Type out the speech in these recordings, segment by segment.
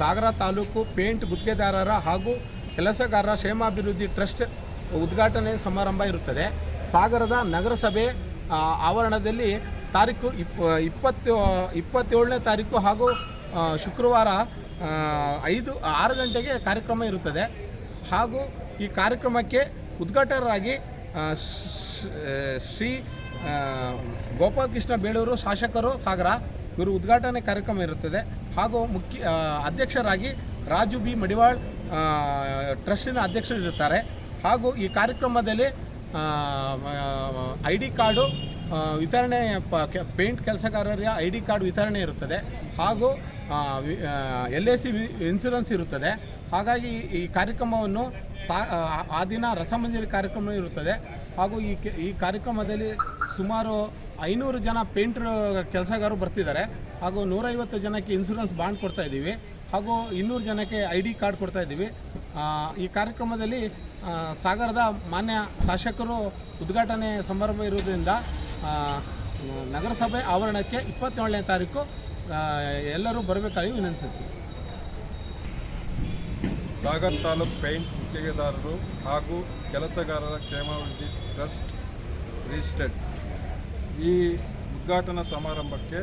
ಸಾಗರ taluk paint ಗುತ್ತಿಗೆದಾರರ ಹಾಗೂ ಕೆಲಸಗಾರರ ಕ್ಷೇಮಾಭಿವೃದ್ಧಿ ಟ್ರಸ್ಟ್ ಉದ್ಘಾಟನೆ ಸಮಾರಂಭ ಇರುತ್ತದೆ. ಸಾಗರದ ನಗರಸಭೆ ಆವರಣದಲ್ಲಿ ತಾರೀಕು ಇಪ್ಪ ಇಪ್ಪತ್ತು, ಇಪ್ಪತ್ತೇಳನೇ ತಾರೀಕು ಹಾಗೂ ಶುಕ್ರವಾರ ಐದು, ಆರು ಗಂಟೆಗೆ ಕಾರ್ಯಕ್ರಮ ಇರುತ್ತದೆ. ಹಾಗೂ ಈ ಕಾರ್ಯಕ್ರಮಕ್ಕೆ ಉದ್ಘಾಟಕರಾಗಿ ಶ್ರೀ ಗೋಪಾಲಕೃಷ್ಣ ಬೇಳೂರು ಶಾಸಕರು, ಸಾಗರ ಇವರು ಉದ್ಘಾಟನೆ ಕಾರ್ಯಕ್ರಮ ಇರುತ್ತದೆ. ಹಾಗೂ ಮುಖ್ಯ ಅಧ್ಯಕ್ಷರಾಗಿ ರಾಜು ಬಿ. ಮಡಿವಾಳ್ ಟ್ರಸ್ಟಿನ ಅಧ್ಯಕ್ಷರಿರುತ್ತಾರೆ. ಹಾಗೂ ಈ ಕಾರ್ಯಕ್ರಮದಲ್ಲಿ ಐ ಡಿ ಕಾರ್ಡು ವಿತರಣೆ ಪೇಂಟ್ ಕೆಲಸಗಾರರ ಐ ಡಿ ಕಾರ್ಡ್ ವಿತರಣೆ ಇರುತ್ತದೆ. ಹಾಗೂ ಎಲ್ ಐ ಸಿ ಇನ್ಸೂರೆನ್ಸ್ ಇರುತ್ತದೆ. ಹಾಗಾಗಿ ಈ ಕಾರ್ಯಕ್ರಮವನ್ನು ಸಾ, ಆ- ದಿನ ರಸಮಂಜರಿ ಕಾರ್ಯಕ್ರಮ ಇರುತ್ತದೆ. ಹಾಗೂ ಈ ಈ ಕಾರ್ಯಕ್ರಮದಲ್ಲಿ ಸುಮಾರು ಐನೂರು ಜನ ಪೇಂಟ್ರ್ ಕೆಲಸಗಾರರು ಬರ್ತಿದ್ದಾರೆ. ಹಾಗೂ ನೂರೈವತ್ತು ಜನಕ್ಕೆ ಇನ್ಸೂರೆನ್ಸ್ ಬಾಂಡ್ ಕೊಡ್ತಾ ಇದ್ದೀವಿ. ಹಾಗೂ ಇನ್ನೂರು ಜನಕ್ಕೆ ಐ ಡಿ ಕಾರ್ಡ್ ಕೊಡ್ತಾ ಇದ್ದೀವಿ. ಈ ಕಾರ್ಯಕ್ರಮದಲ್ಲಿ ಸಾಗರದ ಮಾನ್ಯ ಶಾಸಕರು ಉದ್ಘಾಟನೆ ಸಮಾರಂಭ ಇರುವುದರಿಂದ ನಗರಸಭೆ ಆವರಣಕ್ಕೆ ಇಪ್ಪತ್ತೇಳನೇ ತಾರೀಕು ಎಲ್ಲರೂ ಬರಬೇಕಾಗಿ ವಿನಂತಿಸುತ್ತೀವಿ ಸಾಗರ್ ತಾಲೂಕ್ ಪೇಂಟ್ ಗುತ್ತಿಗೆದಾರರು ಹಾಗೂ ಕೆಲಸಗಾರರ ಕ್ಷೇಮಾಭಿವೃದ್ಧಿ ಟ್ರಸ್ಟ್ ರಿಜಿಸ್ಟೆಡ್ ಈ ಉದ್ಘಾಟನಾ ಸಮಾರಂಭಕ್ಕೆ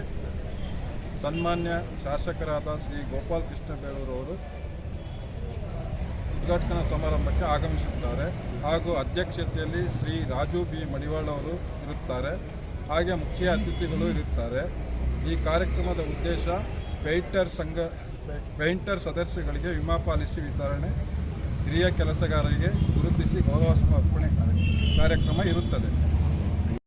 ಸನ್ಮಾನ್ಯ ಶಾಸಕರಾದ ಶ್ರೀ ಗೋಪಾಲ್ ಕೃಷ್ಣ ಬೇಳೂರವರು ಉದ್ಘಾಟನಾ ಸಮಾರಂಭಕ್ಕೆ ಆಗಮಿಸುತ್ತಾರೆ. ಹಾಗೂ ಅಧ್ಯಕ್ಷತೆಯಲ್ಲಿ ಶ್ರೀ ರಾಜು ಬಿ ಮಡಿವಾಳ್ ಅವರು ಇರುತ್ತಾರೆ. ಹಾಗೆ ಮುಖ್ಯ ಅತಿಥಿಗಳು ಇರುತ್ತಾರೆ. ಈ ಕಾರ್ಯಕ್ರಮದ ಉದ್ದೇಶ ಪೇಂಟರ್ ಸಂಘ, ಪೇಂಟರ್ ಸದಸ್ಯಗಳಿಗೆ ವಿಮಾ ಪಾಲಿಸಿ ವಿತರಣೆ, ಹಿರಿಯ ಕೆಲಸಗಾರರಿಗೆ ಗುರುತಿಸಿ ಗೌರವ ಸಮರ್ಪಣೆ ಕಾರ್ಯಕ್ರಮ ಇರುತ್ತದೆ.